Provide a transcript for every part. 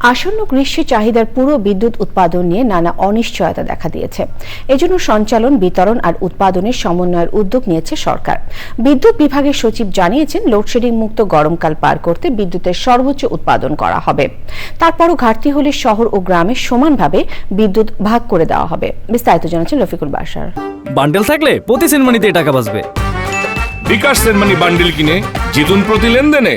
আসন্ন গ্রীষ্মে চাহিদার পুরো বিদ্যুৎ উৎপাদন নিয়ে নানা অনিশ্চয়তা দেখা দিয়েছে। এজন্য সঞ্চালন বিতরণ আর উৎপাদনের সমন্বয়ের উদ্যোগ নিয়েছে সরকার। বিদ্যুৎ বিভাগের সচিব জানিয়েছেন লোডশেডিং মুক্ত গরমকাল পার করতে বিদ্যুতের সর্বোচ্চ উৎপাদন করা হবে। তারপরও ঘাটতি হলে শহর ও গ্রামে সমানভাবে বিদ্যুৎ ভাগ করে দেওয়া হবে। বিস্তারিত জানাচ্ছেন রফিকুল বাসার। বান্ডেল থাকলে প্রতি সেনমানিতে টাকা বাঁচবে। বিকাশ সেনমানি বান্ডিল কিনে জিতুন প্রতি লেনদেনে।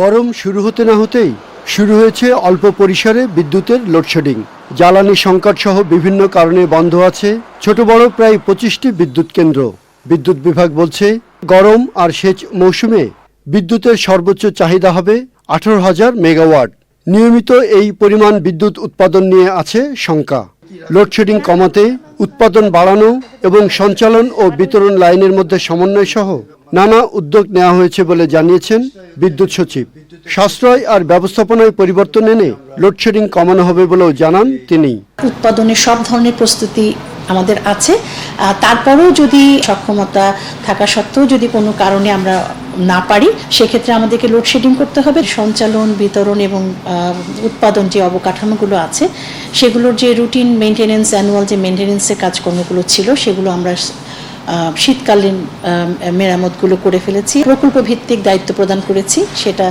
গরম শুরু হতে না হতেই শুরু হয়েছে অল্প পরিসরে বিদ্যুতের লোডশেডিং। জ্বালানি সংকট সহ বিভিন্ন কারণে বন্ধ আছে ছোট বড় প্রায় পঁচিশটি বিদ্যুৎ কেন্দ্র। বিদ্যুৎ বিভাগ বলছে, গরম আর সেচ মৌসুমে বিদ্যুতের সর্বোচ্চ চাহিদা হবে আঠারো হাজার মেগাওয়াট। নিয়মিত এই পরিমাণ বিদ্যুৎ উৎপাদন নিয়ে আছে শঙ্কা। লোডশেডিং কমাতে, উৎপাদন বাড়ানো এবং সঞ্চালন ও বিতরণ লাইনের মধ্যে সমন্বয় সহ নানা উদ্যোগ নেওয়া হয়েছে বলে জানিয়েছেন বিদ্যুৎ সচিব। সাশ্রয় আর ব্যবস্থাপনায় পরিবর্তন এনে লোডশেডিং কমানো হবে বলেও জানান তিনি। উৎপাদনের সব ধরনের প্রস্তুতি আমাদের আছে। তারপরেও যদি সক্ষমতা থাকা সত্ত্বেও যদি কোনো কারণে আমরা না পারি, সেক্ষেত্রে আমাদেরকে লোডশেডিং করতে হবে। সঞ্চালন, বিতরণ এবং উৎপাদন যে অবকাঠামোগুলো আছে, সেগুলোর যে রুটিন মেনটেনেন্স অ্যানুয়াল যে মেনটেনেন্সের কাজকর্মগুলো ছিল, সেগুলো আমরা শীতকালীন মেরামতগুলো করে ফেলেছি। প্রকল্প ভিত্তিক দায়িত্ব প্রদান করেছি সেটা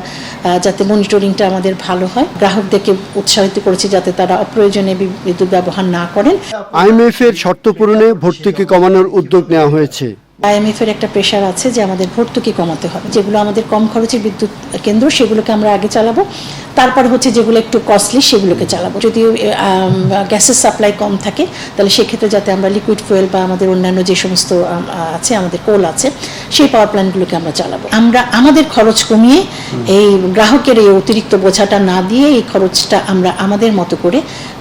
যাতে মনিটরিংটা আমাদের ভালো হয়। গ্রাহকদেরকে উৎসাহিত করেছি যাতে তারা অপ্রয়োজনে বিদ্যুৎ ব্যবহার না করেন। আইএমএফ এর শর্ত পূরণে ভর্তুকি কমানোর উদ্যোগ নেওয়া হয়েছে। আইএমএফ এর একটা প্রেশার আছে যে আমাদের ভর্তুকি কমাতে হবে। যেগুলো আমাদের কম খরচের বিদ্যুৎ কেন্দ্র সেগুলোকে আমরা আগে চালাবো। তারপর হচ্ছে যেগুলো একটু কস্টলি সেগুলোকে চালাবো। যদি গ্যাসের সাপ্লাই কম থাকে তাহলে সেক্ষেত্রে যাতে আমরা লিকুইড ফুয়েল বা আমাদের অন্যান্য যে সমস্ত আছে আমাদের কোল আছে সেই পাওয়ার প্ল্যান্টগুলোকে আমরা চালাবো। আমরা আমাদের খরচ কমিয়ে এই গ্রাহকের এই অতিরিক্ত বোঝাটা না দিয়ে এই খরচটা আমরা আমাদের মতো করে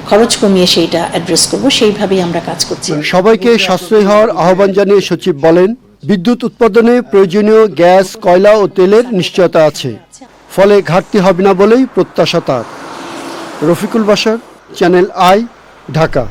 খরচ কমিয়ে সেইটা অ্যাড্রেস করব। সেইভাবেই আমরা কাজ করছি। সবাইকে সাশ্রয়ী হওয়ার আহ্বান জানিয়ে সচিব বলেন বিদ্যুৎ উৎপাদনে প্রয়োজনীয় গ্যাস কয়লা ও তেলের নিশ্চয়তা আছে। ফলে ঘাটতি হবে না বলেই প্রত্যাশা তার। রফিকুল বাসার চ্যানেল আই ঢাকা।